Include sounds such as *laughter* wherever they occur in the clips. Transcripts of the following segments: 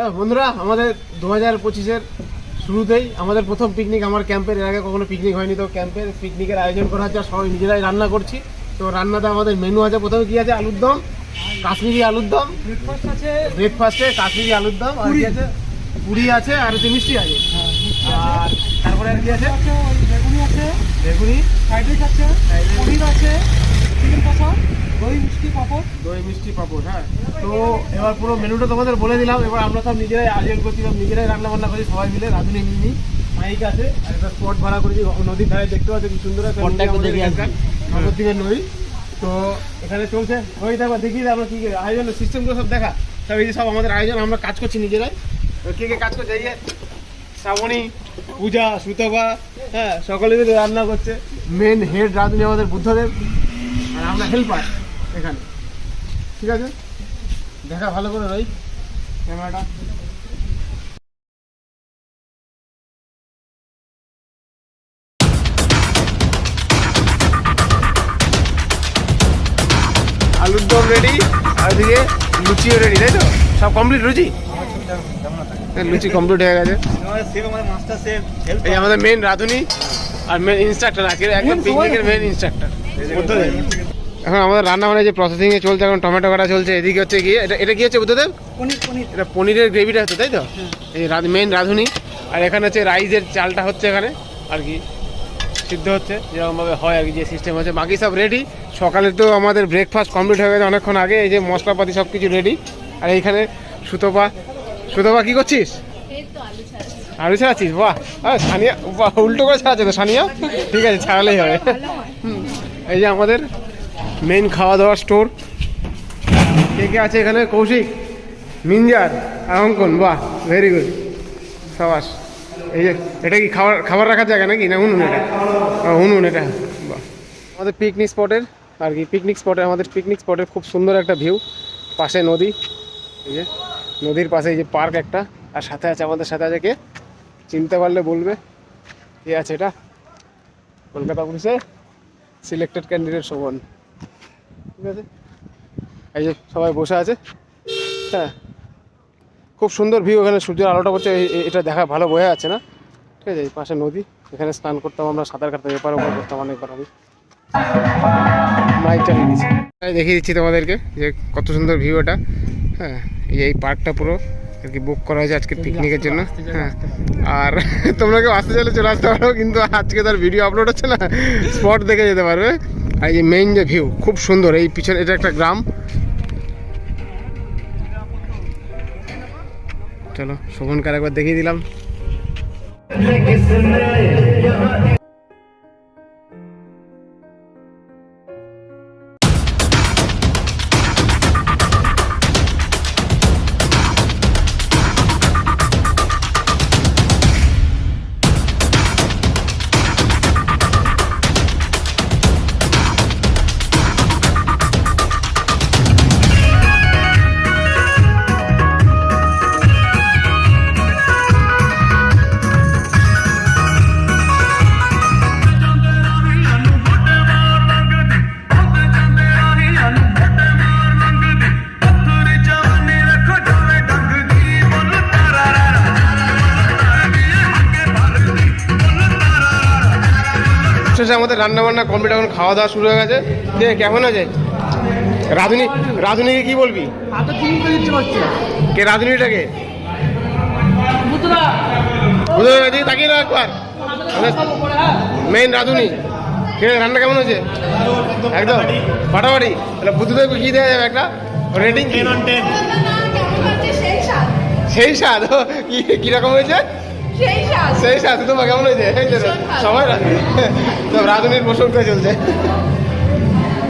হ্যাঁ বন্ধুরা আমাদের দু হাজার পঁচিশের শুরুতেই আমাদের প্রথম পিকনিক আমার ক্যাম্পের এর আগে কখনো পিকনিক হয়নি তো ক্যাম্পের পিকনিকের আয়োজন করা হচ্ছে আর সবাই নিজেরাই রান্না করছি। তো রান্নাতে আমাদের মেনু আছে প্রথমে কি আছে? আলুর দম কাশ্মীরি আলুর দম ব্রেকফাস্ট আছে। ব্রেকফাস্টে কাশ্মীরি আলুর দম আর কি আছে? পুরি আছে আর হচ্ছে মিষ্টি আছে। আর তারপরে আর কি আছে? বেগুনি আছে বেগুনি। ফ্রাইড রাইস আছে। পনির আছে চিকেন কষা। দই মিষ্টি পাপড়? দই মিষ্টি পাপড় হ্যাঁ। তো এবার পুরো মেনুটা তোমাদের বলে দিলাম। এবার আমরা সব নিজেরাই আয়োজন করছি সব নিজেরাই রান্না বান্না করছি সবাই মিলে রাঁধুনি মিনি মাইক আছে আর একটা স্পট ভাড়া করেছি নদীর ধারে দেখতে পাচ্ছি কি সুন্দর একটা নবদ্বীপের নদী। তো এখানে চলছে। ওই দেখো দেখি আমরা কি আয়োজন সিস্টেমগুলো সব দেখা। সব এই যে সব আমাদের আয়োজন আমরা কাজ করছি নিজেরাই। কে কে কাজ করছে? এই যে শ্রাবণী পূজা সুতপা হ্যাঁ সকলে মিলে রান্না করছে। মেন হেড রাঁধুনি আমাদের বুদ্ধদেব। আর আমরা হেল্পার এখানে। ঠিক আছে? দেখা ভালো করে রই ক্যামেরাটা। আলুর দম রেডি আর এদিকে লুচিও রেডি তাই তো? সব কমপ্লিট লুচি? হ্যাঁ, লুচি কমপ্লিট হয়ে গেছে। এই আমাদের মেন রাঁধুনি আর মেন ইনস্ট্রাক্টর আজকে একদম পিকনিকের মেন ইনস্ট্রাক্টর এখন আমাদের রান্না বান্না যে প্রসেসিং এ চলছে এখন টমেটো কাটা চলছে এদিকে হচ্ছে কি এটা এটা কি হচ্ছে বুদ্ধদেব? পনির পনির। এটা পনিরের গ্রেভিটা হচ্ছে তাই তো? এই মেন রাঁধুনি। আর এখানে হচ্ছে রাইসের চালটা হচ্ছে এখানে আর কি সিদ্ধ হচ্ছে যেরকমভাবে হয় আর কি যে সিস্টেম হচ্ছে। বাকি সব রেডি সকালে তো আমাদের ব্রেকফাস্ট কমপ্লিট হয়ে গেছে অনেকক্ষণ আগে এই যে মশলাপাতি সব কিছু রেডি আর এইখানে সুতপা সুতপা কি করছিস? আলু ছাড়াচ্ছিস? বাহ। আহ, সানিয়া বাহ উল্টো করে ছাড়াচ্ছে তো সানিয়া। ঠিক আছে ছাড়ালেই হবে। এই যে আমাদের মেন খাওয়া দাওয়ার স্টোর কে কে আছে এখানে? কৌশিক মিনজার আর অঙ্কন, বাহ ভেরি গুড সাবাস, এই যে, এটা কি খাবার খাবার রাখার জায়গা নাকি? না উনুন এটা? উনুন এটা, বাহ। আমাদের পিকনিক স্পটের আর কি পিকনিক স্পটে আমাদের পিকনিক স্পটের খুব সুন্দর একটা ভিউ পাশে নদী, এই যে, নদীর পাশে এই যে পার্ক একটা। আর সাথে আছে আমাদের সাথে আছে কে? চিনতে পারলে বলবে। কে আছে এটা? কলকাতা পুলিশে? সিলেক্টেড ক্যান্ডিডেট শোভন ঠিক আছে? এই যে সবাই বসে আছে। হ্যাঁ। খুব সুন্দর ভিউ এখানে সূর্যের আলোটা পড়ছে। এটা দেখা ভালো বোঝা যাচ্ছে না। ঠিক আছে, এই পাশে নদী। এখানে স্নান করতাম আমরা, সাঁতার কাটতাম, এপার ওপার করতাম অনেকবার আমি। মাইক চালিয়ে দিচ্ছি দেখিয়ে দিচ্ছি তোমাদেরকে যে কত সুন্দর ভিউ এটা। হ্যাঁ এই পার্কটা পুরো আর কি বুক করা হয়েছে আজকে পিকনিকের জন্য। হ্যাঁ আর *laughs* তোমরা কেউ আসতে চাইলে চলে আসতে পারো, কিন্তু আজকে তার ভিডিও আপলোড হচ্ছে না। *laughs* স্পট দেখে যেতে পারবে। এই যে মেইন যে ভিউ খুব সুন্দর। এই পিছনে, এটা একটা গ্রাম। চলো শোভনকার একবার দেখিয়ে দিলাম। শেষে আমাদের রান্না বান্না কমপ্লিট এখন খাওয়া দাওয়া শুরু হয়ে গেছে। কে কেমন আছে? রাধুনি রাধুনিকে কি বলবি? কে রাধুনিটাকে? বুতরা তাকিয়ে না একবার। মেইন রাধুনি। কে রান্না কেমন হয়েছে? একদম। ফাটাফাটি। তাহলে বুদ্ধদেবকে কি দেওয়া যাবে একটা? রেটিং সেই স্বাদ। কীরকম হয়েছে? সেই স্বাদ তোমার কেমন হয়েছে? এই যে, সবাই রা- সব রাধুনির প্রশংসা চলছে।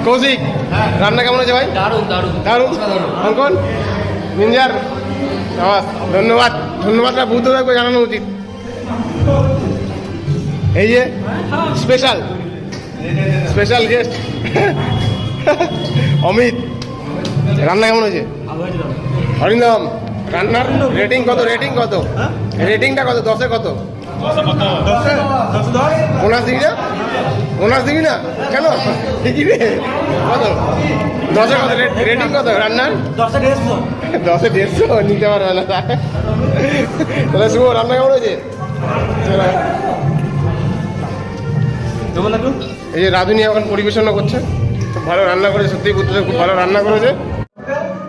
কৌশিক রান্না কেমন হয়েছে ভাই? দারুণ দারুণ। দারুণ? অঙ্কন? মিঞ্জার ধন্যবাদ। ধন্যবাদটা বুদ্ধ থাকবে জানানো উচিত। এই যে স্পেশাল স্পেশাল গেস্ট অমিত রান্না কেমন হয়েছে? হরিন্দম রান্নার রেটিং কত? রেটিং কত? রেটিংটা কত? দশে কত? বোনাস দিবি না? বোনাস দিবি না? কেন? ঠিকই রে? কত? দশে কত? রেটিং কত? রান্নার? দশটা ড্রেস দশে দেড়শো নিতে পারবে না। তাহলে শুভ রান্না কেমন হয়েছে? এই যে রাধুনি এখন পরিবেশনা করছে। ভালো রান্না করেছে সত্যি খুব ভালো রান্না করেছে।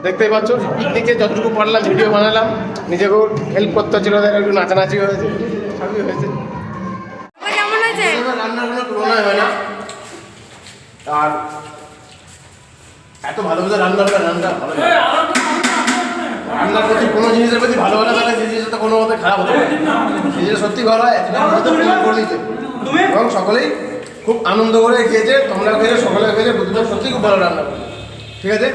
দেখতেই পাচ্ছ পিকনিকে যতটুকু পারলাম ভিডিও বানালাম। নিজেকেও হেল্প করতে হচ্ছিল ওদের একটু নাচানাচি হয়েছে সবই হয়েছে। কেমন হয়েছে? রান্নার কোনো তুলনায় হয় না। আর এত ভালো ভালো রান্না করে রান্না ভালো রান্নার প্রতি কোনো জিনিসের প্রতি সেই জিনিসটা কোনো মতে খারাপ হতে পারে। সেই জিনিস সত্যি ভালো হয় ভালো এবং সকলেই খুব আনন্দ করে খেয়েছে তোমরা খেয়েছে সকলে খেয়েছে সত্যি খুব ভালো রান্না ঠিক আছে?